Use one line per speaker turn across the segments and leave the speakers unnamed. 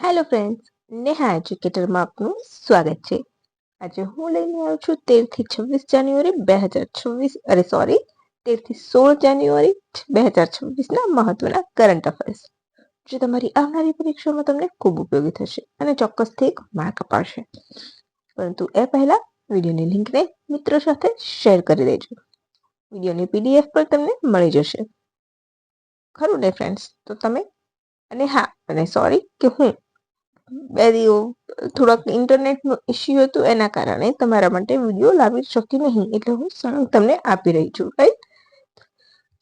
Hello friends Neha એજ્યુકેટરમાં આપનું સ્વાગત છે. આજે હું લઈને આવ્યો છું તેરથી છવ્વીસ જાન્યુઆરી બે હજાર છવ્વીસ, અરે સોરી તેરથી સોળ જાન્યુઆરી બે હજાર છવ્વીસના મહત્વના કરંટ અફેર્સ જે તમારી આવનારી પરીક્ષામાં તમને ખૂબ ઉપયોગી થશે અને ચોક્કસથી એક માર્ક અપાશે પરંતુ એ પહેલાં વિડીયોની લિંકને મિત્રો સાથે શેર કરી દેજો. વિડીયોની પીડીએફ પણ તમને મળી જશે. ખરું ને ફ્રેન્ડ્સ તો તમે, અને હા, અને સોરી કે હું બે દિવસ થોડાક ઇન્ટરનેટનું ઇસ્યુ હતું, એના કારણે તમારા માટે વીડિયો લાવી શકી નહીં, એટલે હું સળંગ તમને આપી રહી છું રાઈટ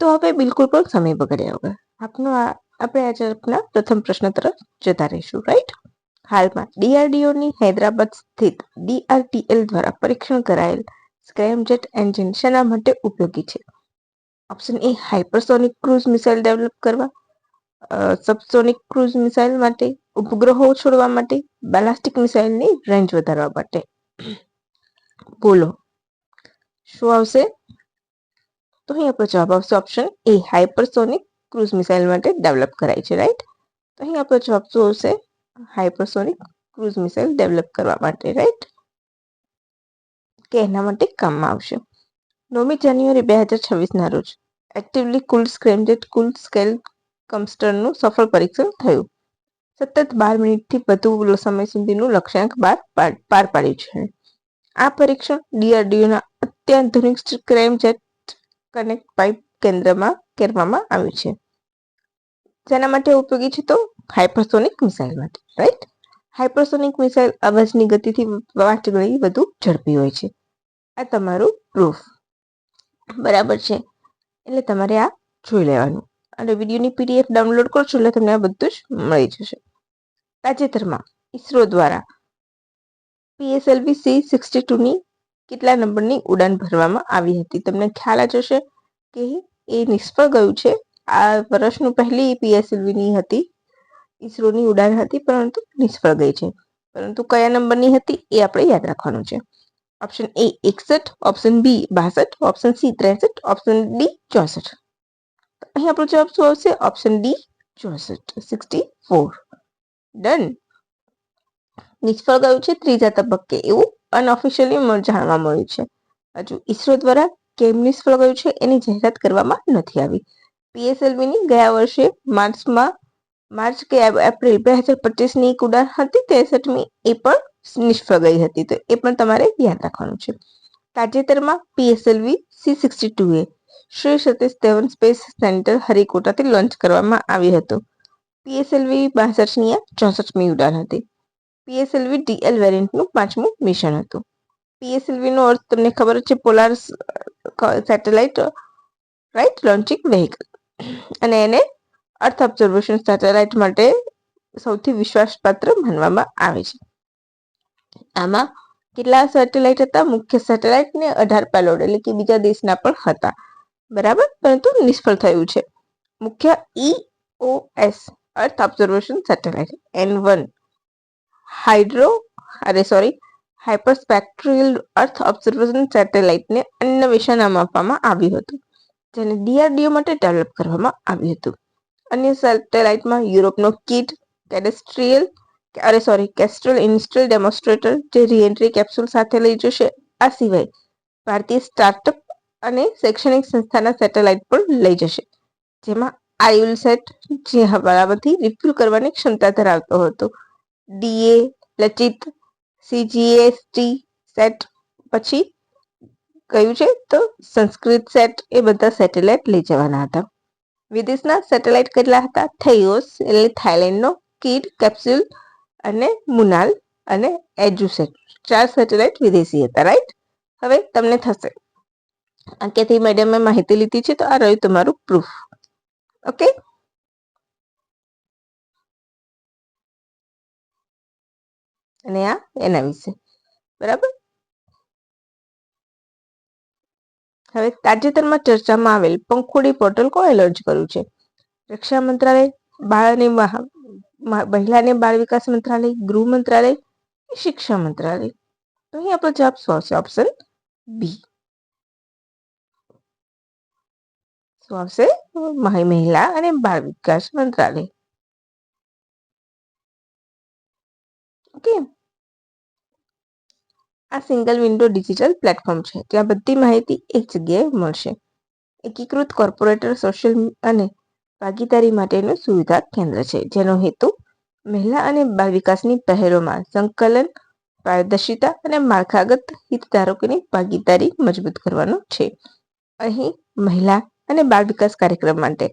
તો હવે બિલકુલ પણ સમય બગડ્યા વગર આપનો આ, આપણે આજે આપના પ્રથમ પ્રશ્ન તરફ જતા રહીશું રાઈટ હાલમાં ડીઆરડીઓની હૈદરાબાદ સ્થિત ડીઆરટીએલ દ્વારા પરીક્ષણ કરાયેલ સ્ક્રેમજેટ એન્જિન શેના માટે ઉપયોગી છે? ઓપ્શન એ હાઇપરસોનિક ક્રૂઝ મિસાઇલ ડેવલપ કરવા. સબસોનિક ક્રૂઝ મિસાઇલ માટે ઉપગ્રહો છોડવા માટે બેલાસ્ટિક મિસાઇલની રેન્જ વધારવા માટે. બોલો. શું આવશે? તો અહીં આપણો જવાબ આવશે option A hypersonic cruise missile માટે ડેવલપ કરાય છે રાઈટ તો અહીં આપણો જવાબ શું આવશે? હાઇપરસોનિક ક્રૂઝ મિસાઇલ ડેવલપ કરવા માટે રાઈટ કે એના માટે કામમાં આવશે. નવમી જાન્યુઆરી બે હજાર છવ્વીસના રોજ actively full scramjet full scale કમ્સ્ટરનું સફળ પરીક્ષણ થયું. સતત બાર મિનિટથી વધુ સમય સુધીનું લક્ષ્યાંક બાર પાર પાડ્યું છે. આ પરીક્ષણ ડીઆરડીઓના અત્યાધુનિક સ્ક્રેમજેટ કનેક્ટ પાઇપ કેન્દ્રમાં કરવામાં આવ્યું છે. જેના માટે ઉપયોગી છે તો હાઇપરસોનિક મિસાઇલ માટે, રાઈટ? હાઇપરસોનિક મિસાઇલ અવાજની ગતિથી પાંચ ગણી વધુ ઝડપી હોય છે. આ તમારું પ્રૂફ. બરાબર છે. એટલે તમારે આ જોઈ લેવાનું. અને વિડીયોની પીડીએફ ડાઉનલોડ કરશો એટલે તમને આ બધું જ મળી જશે. તાજેતરમાં ઈસરો દ્વારા પીએસએલવી સી સિક્સટી ટુની કેટલા નંબરની ઉડાન ભરવામાં આવી હતી? તમને ખ્યાલ જ હશે કે એ નિષ્ફળ ગયું છે. આ વર્ષનું પહેલી પીએસએલવીની હતી ઈસરોની ઉડાન હતી, પરંતુ નિષ્ફળ ગઈ છે. પરંતુ કયા નંબરની હતી એ આપણે યાદ રાખવાનું છે. ઓપ્શન એ એકસઠ, ઓપ્શન બી બાસઠ, ઓપ્શન સી ત્રેસઠ, ઓપ્શન ડી ચોસઠ. અહીં આપણો જવાબ શું આવશે? ઓપ્શન ડી ચોસઠ સિક્સટી ફોર ડન નિષ્ફળ ગયું છે? ત્રીજા તબક્કે. એવું અનઓફિશિયલી જાણવા મળ્યું છે. હજુ ઈસરો દ્વારા કેમ નિષ્ફળ ગયું છે? એની જાહેરાત કરવામાં નથી આવી. પીએસએલવીની ગયા વર્ષે માર્ચમાં, માર્ચ કે એપ્રિલ બે હજાર પચીસની એક ઉડાન હતી, ત્રેસઠમી એ પણ નિષ્ફળ ગઈ હતી. તો એ પણ તમારે યાદ રાખવાનું છે. તાજેતરમાં પીએસએલવી સી સિક્સટી ટુ એ શ્રી સતીશ ધવન સ્પેસ સેન્ટર હરિકોટાથી લોન્ચ કરવામાં આવ્યું હતું. પીએસએલવી બાસઠની આ ચોસઠમી ઉડાન હતી. પીએસએલવી ડીએલ વેરિયન્ટનું પાંચમું મિશન હતું. પીએસએલવીનો અર્થ તમને ખબર છે polar satellite right launching vehicle અને એને અર્થ ઓબ્ઝર્વેશન સેટેલાઇટ માટે સૌથી વિશ્વાસપાત્ર માનવામાં આવે છે. આમાં કેટલા સેટેલાઇટ હતા? મુખ્ય સેટેલાઇટ ને અઢાર પેલોડ એટલે કે બીજા દેશના પણ હતા. બરાબર? પરંતુ નિષ્ફળ થયું છે. મુખ્ય EOS earth observation satellite N one hydro અરે સોરી હાઇપરસ્પેક્ટ્રિયલ અર્થ ઓબ્ઝર્વેશન સેટેલાઇટને અન્નવેશા નામ આપવામાં આવ્યું હતું, જેને ડીઆરડીઓ માટે ડેવલપ કરવામાં આવ્યું હતું. અન્ય સેટેલાઇટમાં યુરોપનો કિટ કેડેસ્ટ્રિયલ અરે સોરી કેસ્ટ્રલ ઇન્સ્ટ્રલ ડેમોન્સ્ટ્રેટર જે રીએન્ટ્રી કેપ્સ્યુલ સાથે લઈ જશે. આ સિવાય ભારતીય સ્ટાર્ટઅપ અને શૈક્ષણિક સંસ્થાના સેટેલાઇટ પણ લઈ જશે. જેમાં આયુલ સેટ જે હવાલામાંથી રિફ્યુલ કરવાની ક્ષમતા ધરાવતો હતો. ડીએ લચિત સીજીએસટી સેટ પછી કયું છે? તો સંસ્કૃત સેટ એ બધા સેટેલાઇટ લઈ જવાના હતા. વિદેશના સેટેલાઇટ કેટલા હતા? થેયોસ, એટલે થાઇલેન્ડનો, કિડ, કેપ્સ્યુલ અને મુનાલ અને એજુસેટ. ચાર સેટેલાઇટ વિદેશી હતા રાઈટ હવે તમને થશે. આ ક્યાંથી મેડમે માહિતી લીધી છે, તો આ રહ્યું તમારું પ્રૂફ ઓકે અને આ એના વિશે. બરાબર? હવે તાજેતરમાં ચર્ચામાં આવેલ પંખોડી પોર્ટલ કોણે લોન્ચ કર્યું છે? રક્ષા મંત્રાલય, બાળ અને મહિલા અને બાળ વિકાસ મંત્રાલય, ગૃહ મંત્રાલય શિક્ષા મંત્રાલય. તો અહીં આપણો જવાબ શું આવશે ઓપ્શન બી શું આવશે? મહિલા અને બાળ વિકાસ મંત્રાલય. ઓકે આ સિંગલ વિન્ડો ડિજિટલ પ્લેટફોર્મ છે. ત્યાં બધી માહિતી એક જગ્યાએ મળશે. એકીકૃત કોર્પોરેટર સોશિયલ અને ભાગીદારી માટેનું સુવિધા કેન્દ્ર છે. જેનો હેતુ મહિલા અને બાળ વિકાસની પહેલોમાં સંકલન, પારદર્શિતા અને માળખાગત હિતધારકોની ભાગીદારી મજબૂત કરવાનો છે. અહીં મહિલા અને બાળ વિકાસ કાર્યક્રમ માટે.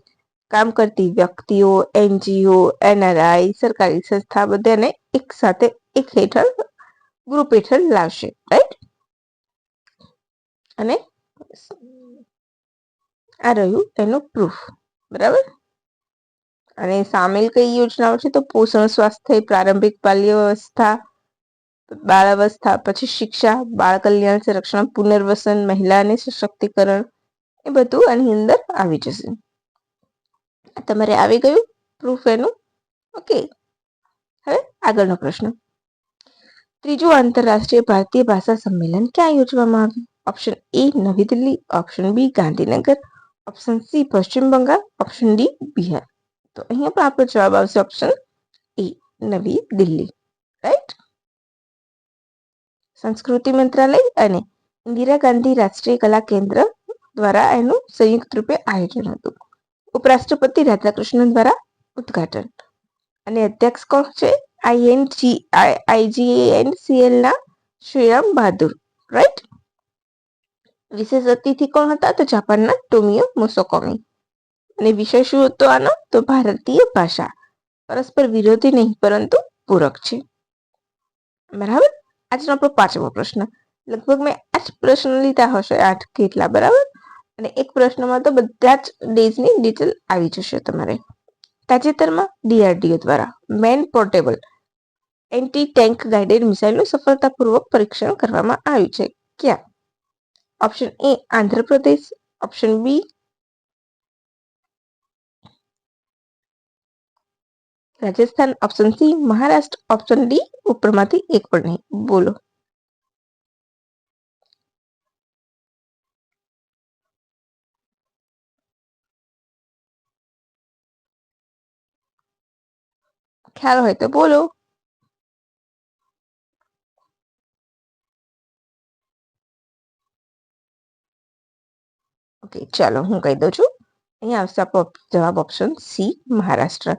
કામ કરતી વ્યક્તિઓ, એનજીઓ, એનઆરઆઈ, સરકારી સંસ્થા બધાને એક સાથે એક હેઠળ, ગ્રુપ હેઠળ લાવશે રાઈટ અને આ રહ્યું એનું પ્રૂફ બરાબર? અને સામેલ કઈ યોજનાઓ છે? તો પોષણ, સ્વાસ્થ્ય, પ્રારંભિક બાલ્યવસ્થા બાળ અવસ્થા પછી શિક્ષા બાળ કલ્યાણ સંરક્ષણ, પુનર્વસન, મહિલા અને સશક્તિકરણ એ બધું આની અંદર આવી જશે. તમારે આવી ગયું પ્રૂફ એનું? ઓકે. હવે આગળનો પ્રશ્ન. ત્રીજું આંતરરાષ્ટ્રીય ભારતીય ભાષા સંમેલન ક્યાં યોજવામાં આવ્યું? ઓપ્શન એ નવી Delhi. Option B Gandhinagar. Option C Paschim Bangal. Option D Bihar. તો અહીંયા પણ આપણો જવાબ આવશે ઓપ્શન એ નવી દિલ્હી. રાઈટ સંસ્કૃતિ મંત્રાલય અને ઇન્દિરા ગાંધી રાષ્ટ્રીય કલા કેન્દ્ર દ્વારા એનું સંયુક્ત રૂપે આયોજન હતું. ઉપરાષ્ટ્રપતિ રાધાકૃષ્ણન દ્વારા ઉદઘાટન. અને અધ્યક્ષ કોણ છે? આઈએનજી આઈજીએનસીએલ ના શ્રીરામ બહાદુર રાઈટ વિશેષ અતિથિ કોણ હતા? તો જાપાનના ટોમિયો મુસોકોમી. અને વિષય શું હતો આનો? તો ભારતીય ભાષા. પરસ્પર વિરોધી નહીં, પરંતુ પૂરક છે. બરાબર? આજનો આપણો પાંચમો પ્રશ્ન. લગભગ મેં આઠ પ્રશ્ન લીધા હશે, આઠ કેટલા, બરાબર? અને એક પ્રશ્નમાં તો બધા જ ડેઝની ડિટેલ આવી જશે તમારે. તાજેતરમાં ડીઆરડીઓ દ્વારા man portable anti tank guided મિસાઇલનું સફળતાપૂર્વક પરીક્ષણ કરવામાં આવ્યું છે. ક્યાં? Option A Andhra Pradesh. Option B Rajasthan. Option C Maharashtra. Option D ઉપરમાંથી એક પણ નહીં. બોલો. ખ્યાલ હોય તો બોલો. ઓકે ચાલો હું કહી દઉં છું. અહીંયા આવશે જવાબ ઓપ્શન સી મહારાષ્ટ્ર.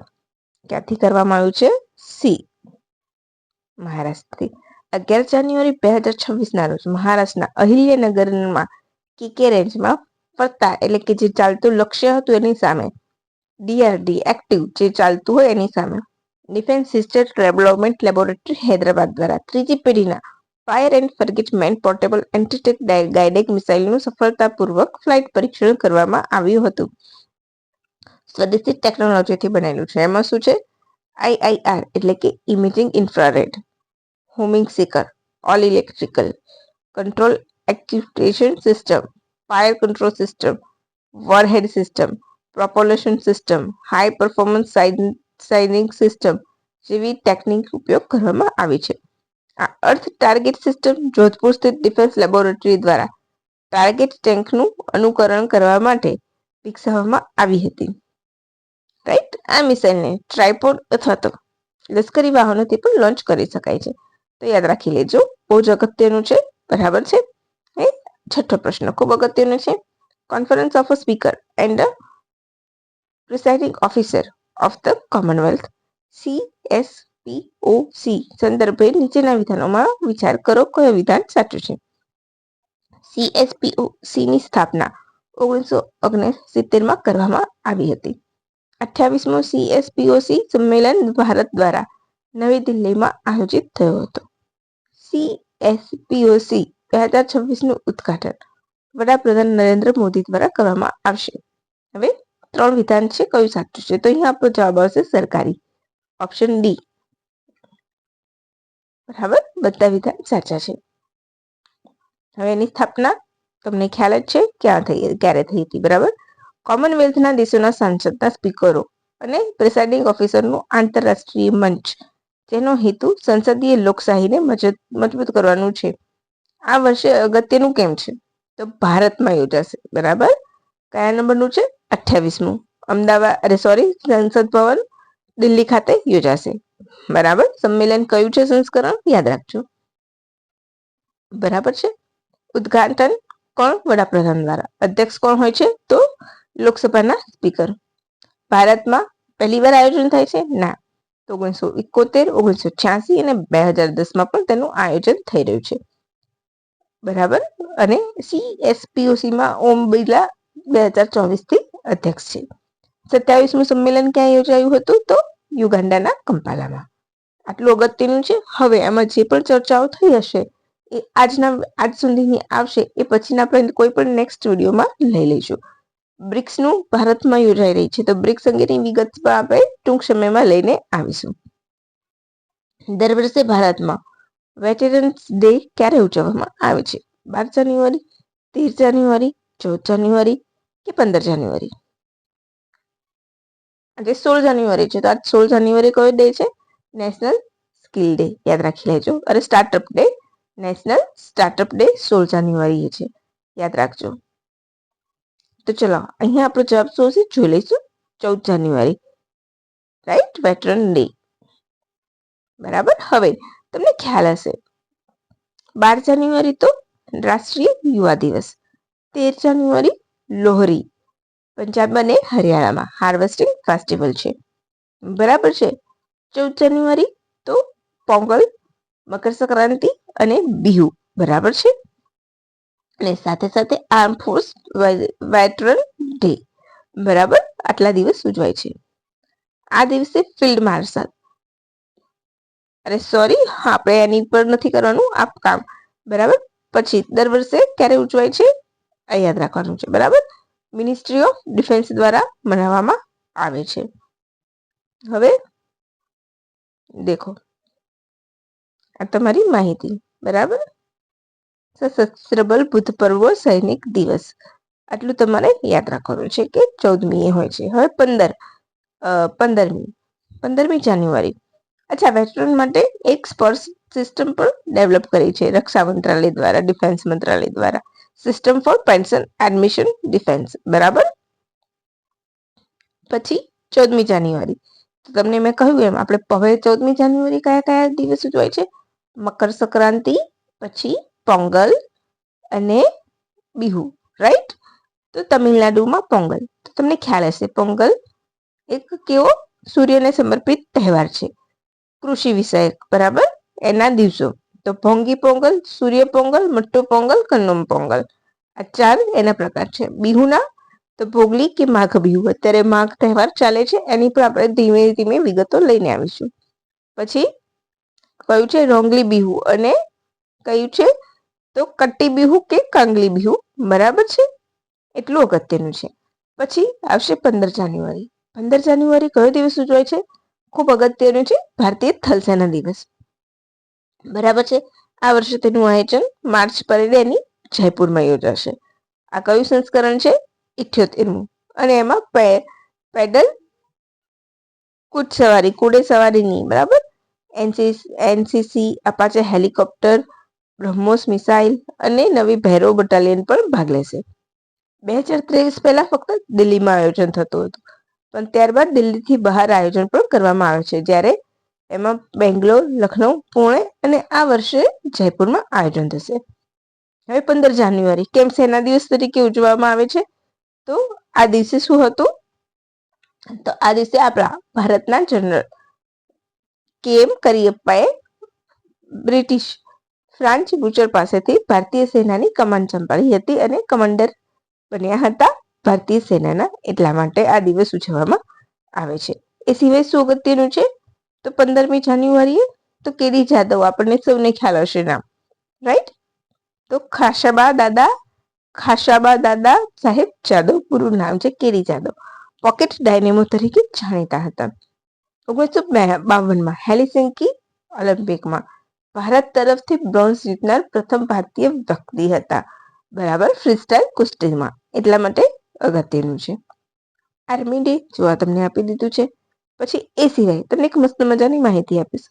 ક્યાંથી કરવામાં આવ્યું છે? સી મહારાષ્ટ્રથી. અગિયાર જાન્યુઆરી બે હજાર છવ્વીસના રોજ મહારાષ્ટ્રના અહિલ્યનગરમાં કેકે રેન્જમાં ફરતા એટલે કે જે ચાલતું લક્ષ્ય હતું એની સામે ડીઆરડી એક્ટિવ જે ચાલતું હોય એની સામે defence sister development laboratory Hyderabad દ્વારા ત્રીજી પેઢીના ફાયર એન્ડ ફર્ગેટમેન્ટ પોર્ટેબલ એન્ટીટેક ગાઇડેક મિસાઇલનું સફળતાપૂર્વક ફ્લાઇટ પરીક્ષણ કરવામાં આવ્યું હતું. સ્વદેશી ટેકનોલોજીથી બનેલું છે. એમાં શું છે? આઈઆઈઆર એટલે કે imaging infrared homing seeker all electrical control activation system fire control system warhead system propulsion system high performance sighting system જેવી ટેકનિક ઉપયોગ કરવામાં આવી છે. આ અર્થ ટાર્ગેટ સિસ્ટમ જોધપુર સ્થિત ડિફેન્સ લેબોરેટરી દ્વારા ટાર્ગેટ ટેન્કનું અનુકરણ કરવા માટે વિકસાવવામાં આવી હતી. રાઈટ આ મિસાઇલને ટ્રાયપોડ અથવા તો લશ્કરી વાહનોથી પણ લોન્ચ કરી શકાય છે. તો યાદ રાખી લેજો, બહુ જ અગત્યનું છે, બરાબર છે? છઠ્ઠો પ્રશ્ન ખૂબ અગત્યનો છે. Conference of a speaker and presiding officer of the Commonwealth C S P O C સંદર્ભે નીચેના વિધાનોમાં વિચાર કરો, કયો વિધાન સાચું છે? સીએસપીઓ સી ની સ્થાપના ઓગણીસો ઓગણસિત્તેરમાં કરવામાં આવી હતી. અઠ્યાવીસમો સીએસપીઓસી સંમેલન ભારત દ્વારા નવી દિલ્હીમાં આયોજિત થયો હતો. સીએસપીઓસી બે હજાર છવ્વીસનું ઉદઘાટન વડાપ્રધાન નરેન્દ્ર મોદી દ્વારા કરવામાં આવશે. હવે ત્રણ વિધાન છે, કયું સાચું છે? તો અહીંયા આપણો જવાબ આવશે સરકારી. ઓપ્શન ડી બરાબર? બધા વિધાન સાચા છે. હવે એની સ્થાપના તમને ખ્યાલ જ છે, ક્યાં થઈ, ક્યારે થઈ હતી, બરાબર? કોમનવેલ્થના દેશોના સાંસદના સ્પીકરો અને પ્રિસાઇડિંગ ઓફિસરનું આંતરરાષ્ટ્રીય મંચ, જેનો હેતુ સંસદીય લોકશાહીને મજબૂત કરવાનું છે. આ વર્ષે અગત્યનું કેમ છે? તો ભારતમાં યોજાશે, બરાબર? કયા નંબરનું છે? અઠ્યાવીસમું. અમદાવાદ, અરે સોરી સંસદ ભવન દિલ્હી ખાતે યોજાશે. બરાબર? સંમેલન કયું છે સંસ્કરણ? યાદ રાખજો. બરાબર છે? ઉદઘાટન કોણ? વડાપ્રધાન દ્વારા. અધ્યક્ષ કોણ હોય છે? તો લોકસભાના સ્પીકર. ભારતમાં પહેલી વાર આયોજન થાય છે? ના. ઓગણીસો એકોતેર, ઓગણીસો છ્યાસી અને બે હજાર દસમાં પણ તેનું આયોજન થઈ રહ્યું છે. બરાબર? અને સીએસપીઓસીમાં ઓમ બિરલા બે હજાર ચોવીસથી અધ્યક્ષ છે. સત્યાવીસમું સંમેલન ક્યાં યોજાયું હતું? તો યુગાન્ડાના કંપાલામાં. આટલું અગત્યનું છે? હવે એમાં જે પણ ચર્ચાઓ થઈ હશે, એ આજના, આજ સુધીની આવશે, એ પછીના આપણે કોઈ પણ નેક્સ્ટ વિડીયોમાં લઈ લઈશું. બ્રિક્સનું ભારતમાં યોજાઈ રહી છે, તો બ્રિક્સ અંગેની વિગતમાં આપણે ટૂંક સમયમાં લઈને આવીશું. દર વર્ષે ભારતમાં વેટેરન્સ ડે ક્યારે ઉજવવામાં આવે છે? બાર જાન્યુઆરી, તેર જાન્યુઆરી, ચૌદ જાન્યુઆરી કે પંદર જાન્યુઆરી? આજે સોળ જાન્યુઆરી છે, તો આજ સોળ જાન્યુઆરી કયો ડે છે? નેશનલ સ્કિલ ડે, યાદ રાખી લેજો. અરે startup day, national startup day સોળ જાન્યુઆરી છે, યાદ રાખજો. તો ચલો, અહીંયા આપણો જવાબ શું છે જોઈ લઈશું, ચૌદ જાન્યુઆરી. રાઈટ? Veteran day. બરાબર? હવે, તમને ખ્યાલ હશે, બાર જાન્યુઆરી તો રાષ્ટ્રીય યુવા દિવસ, તેર જાન્યુઆરી લોહરી. પંજાબ અને હરિયાણામાં હાર્વેસ્ટિંગ ફેસ્ટિવલ છે. બરાબર છે? ચૌદ જાન્યુઆરી તો પોંગલ, મકર સંક્રાંતિ અને બિહુ. બરાબર છે? અને સાથે સાથે આર્મ ફોર્સ વેટરન ડે. બરાબર? આટલા દિવસ ઉજવાય છે. આ દિવસે ફિલ્ડ માર્શલ. અરે સોરી આપણે એની પર નથી કરવાનું, આપ કામ. બરાબર? પછી દર વર્ષે ક્યારે ઉજવાય છે? આ યાદ રાખવાનું છે. બરાબર? મિનિસ્ટ્રી ઓફ ડિફેન્સ દ્વારા મનાવવામાં આવે છે. હવે દેખો. આ તમારી માહિતી. બરાબર? સશસ્ત્ર બલ ભૂતપૂર્વ સૈનિક દિવસ. આટલું તમારે યાદ રાખવાનું છે કે ચૌદમી એ હોય છે. હવે પંદર પંદરમી. પંદરમી જાન્યુઆરી. અચ્છા વેટરન માટે એક સ્પર્શ સિસ્ટમ પણ ડેવલપ કરી છે. રક્ષા મંત્રાલય દ્વારા, ડિફેન્સ મંત્રાલય દ્વારા. System for pension admission defence બરાબર? પછી ચૌદમી જાન્યુઆરી. તો તમને મેં કહ્યું એમ, આપણે હવે ચૌદમી જાન્યુઆરી કયા કયા દિવસ ઉજવાય છે? મકર સંક્રાંતિ, પછી પોંગલ અને બિહુ રાઈટ તો તમિલનાડુમાં પોંગલ. તો તમને ખ્યાલ હશે, પોંગલ એક કેવો સૂર્યને સમર્પિત તહેવાર છે. કૃષિ વિષયક, બરાબર? એના દિવસો. તો ભોંગી પોંગલ, સૂર્ય પોંગલ, મટ્ટુ પોંગલ, કન્નુમ પોંગલ. આ ચાર એના પ્રકાર છે. બિહુના તો ભોગલી કે માઘ બિહુ? અત્યારે માઘ તહેવાર ચાલે છે. એની પર આપણે ધીમે ધીમે વિગતો લઈને આવીશું. પછી કયું છે રોંગલી બિહુ? અને કયું છે તો કટ્ટી બિહુ કે કાંગલી બિહુ? બરાબર છે? એટલું અગત્યનું છે. પછી આવશે પંદર જાન્યુઆરી. પંદર જાન્યુઆરી કયો દિવસ ઉજવાય છે? ખૂબ અગત્યનું છે. ભારતીય થલસેના દિવસ. બરાબર છે? આ વર્ષે તેનું આયોજન માર્ચ પરિડેની જયપુરમાં યોજાશે. આ કયું સંસ્કરણ છે? ઇઠ્યોતેરમું અને એમાં પેડલ કૂચ સવારી કુડે સવારીની બરાબર NCC, Apache helicopter, BrahMos missile અને નવી ભૈરવ બટાલિયન પણ ભાગ લેશે. બે હજાર ત્રેવીસ પહેલા ફક્ત દિલ્હીમાં આયોજન થતું હતું. પણ ત્યારબાદ દિલ્હીથી બહાર આયોજન પણ કરવામાં આવે છે. જ્યારે એમાં બેંગ્લોર, લખનઉ, પુણે અને આ વર્ષે જયપુરમાં આયોજન થશે. હવે પંદર જાન્યુઆરી, કેમ સેના દિવસ તરીકે ઉજવવામાં આવે છે? તો આ દિવસે શું હતું? તો આ દિવસે આપણા ભારતના જનરલ કેમ કરિયપ્પાએ બ્રિટિશ ફ્રાન્ચ બુચર પાસેથી ભારતીય સેનાની કમાન સંભાળી હતી અને કમાન્ડર બન્યા હતા ભારતીય સેનાના. એટલા માટે આ દિવસ ઉજવવામાં આવે છે. એ સિવાય શું અગત્યનું છે? તો પંદરમી જાન્યુઆરીએ તો કેરી જાદવ, આપણને સૌને ખ્યાલ હશે નામ. રાઈટ તો ખાશાબા દાદા ખાશાબા દાદા સાહેબ જાદવ પૂરું નામ છે કેરી જાદવ. પોકેટ ડાયનેમો તરીકે જાણીતા હતા. ઓગણીસો બાવનમાં હેલિસિંકી ઓલિમ્પિકમાં ભારત તરફથી બ્રોન્ઝ જીતનાર પ્રથમ ભારતીય વ્યક્તિ હતા. બરાબર? ફ્રીસ્ટાઇલ કુસ્તીમાં. એટલા માટે અગત્યનું છે. આર્મી ડે જોવા તમને આપી દીધું છે પછી એ સિવાય તમને એક મસ્ત મજાની માહિતી આપીશ.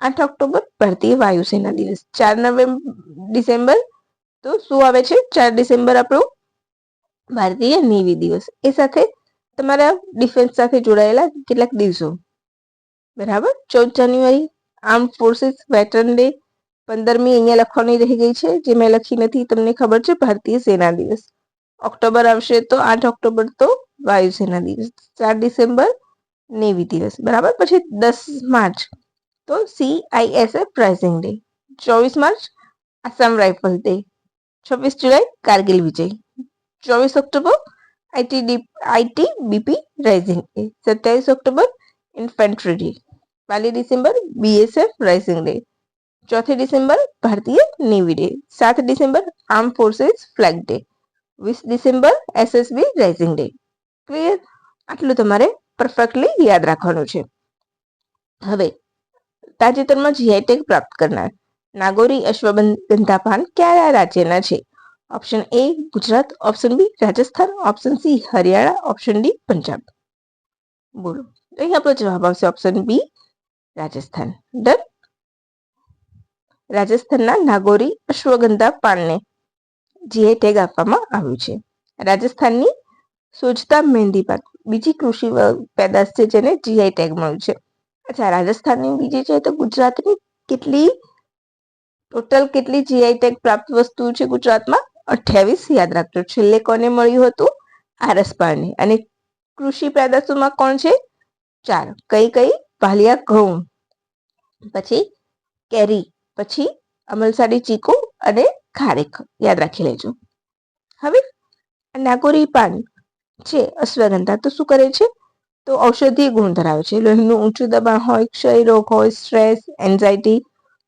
આઠ ઓક્ટોબર ભારતીય વાયુસેના દિવસ. ચાર નવેમ્બર ડિસેમ્બર તો શું આવે છે? ચાર ડિસેમ્બર આપણું ભારતીય નેવી દિવસ. એ સાથે તમારા ડિફેન્સ સાથે જોડાયેલા કેટલાક દિવસો. બરાબર? ચૌદ જાન્યુઆરી, આર્મ ફોર્સિસ, વેટરન ડે, પંદરમી અહીંયા લખવાની રહી ગઈ છે, જે મેં લખી નથી, તમને ખબર છે? ભારતીય સેના દિવસ. ઓક્ટોબર આવશે તો આઠ ઓક્ટોબર તો વાયુસેના દિવસ. ચાર ડિસેમ્બર નેવી દિવસ. બરાબર? પછી દસ માર્ચ. તો C I S F rising day ચોવીસ માર્ચ આસામ રાઇફલ ડે છવ્વીસ જુલાઈ, કારગિલ વિજય. ચોવીસ October IT IT BP rising day સત્યાવીસ ઓક્ટોબર ઇન્ફેન્ટ્રી ડે પાલી ડિસેમ્બર બીએસએફ રાઇઝિંગ ડે ચોથી ડિસેમ્બર, ભારતીય નેવી ડે સાત December arm forces flag day વીસ December SSB rising day clear આટલું તમારે પરફેક્ટલી યાદ રાખવાનું છે. હવે, તાજેતરમાં જીઆઈ ટેગ પ્રાપ્ત કરનાર નાગોરી અશ્વગંધા પાન કયા રાજ્યના છે? Option A Gujarat. Option B Rajasthan. Option C Haryana. Option D Punjab. બોલો. અહીં આપણો જવાબ આવશે ઓપ્શન બી રાજસ્થાન. ડન રાજસ્થાનના નાગોરી અશ્વગંધા પાનને જીઆઈ ટેગ આપવામાં આવ્યું છે. રાજસ્થાનની સોજતા મહેંદી પાક બીજી કૃષિ પેદાશ છે જેને જીઆઈ ટેગ મળ્યું છે. અચ્છા, રાજસ્થાનની બીજી છે તો ગુજરાતની કેટલી ટોટલ કેટલી જીઆઈ ટેગ પ્રાપ્ત વસ્તુ છે ગુજરાતમાં? અઠ્યાવીસ, યાદ રાખજો. છેલ્લે કોને મળ્યું હતું? આરસ પાળને અને કૃષિ પેદાશોમાં કોણ છે? ચાર. કઈ કઈ? ભાલિયા, ઘઉં. પછી કેરી. પછી અમલસાડી, ચીકુ અને ખારેક. યાદ રાખી લેજો. હવે નાગોરી પાન. છે, અશ્વગંધા. તો શું કરે છે? તો ઔષધીય ગુણ ધરાવે છે. લોહીનું ઊંચું દબાણ હોય, ક્ષય રોગ હોય, સ્ટ્રેસ, એન્ઝાયટી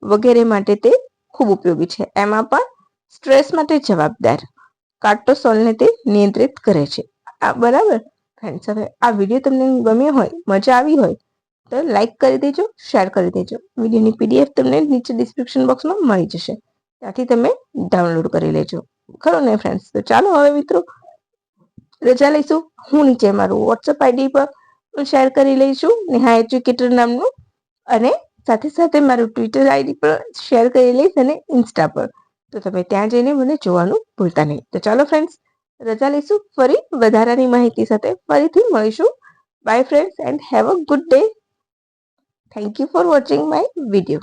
વગેરે માટે તે ખૂબ ઉપયોગી છે. એમાં પણ સ્ટ્રેસ માટે જવાબદાર કાર્ટોસોલને તે નિયંત્રિત કરે છે. આ બરાબર? ફ્રેન્ડ્સ હવે આ વીડિયો તમને ગમ્યો હોય, મજા આવી હોય, તો લાઈક કરી દેજો શેર કરી દેજો. વિડીયોની પીડીએફ તમને નીચે ડિસ્ક્રિપ્શન બોક્સમાં મળી જશે. ત્યાંથી તમે ડાઉનલોડ કરી લેજો. ખરો ને ફ્રેન્ડ્સ તો ચાલો હવે મિત્રો રજા લઈશું હું નીચે મારું વોટ્સઅપ આઈડી પર શેર કરી લઈશું, નેહા એજ્યુકેટર નામનું, અને સાથે સાથે મારું ટ્વિટર આઈડી પર શેર કરી લઈશ અને ઇન્સ્ટા પર. તો તમે ત્યાં જઈને મને જોવાનું ભૂલતા નહીં. તો ચાલો ફ્રેન્ડ્સ રજા લઈશું ફરી વધારાની માહિતી સાથે ફરીથી મળીશું. Bye friends and have a good day thank you for watching my video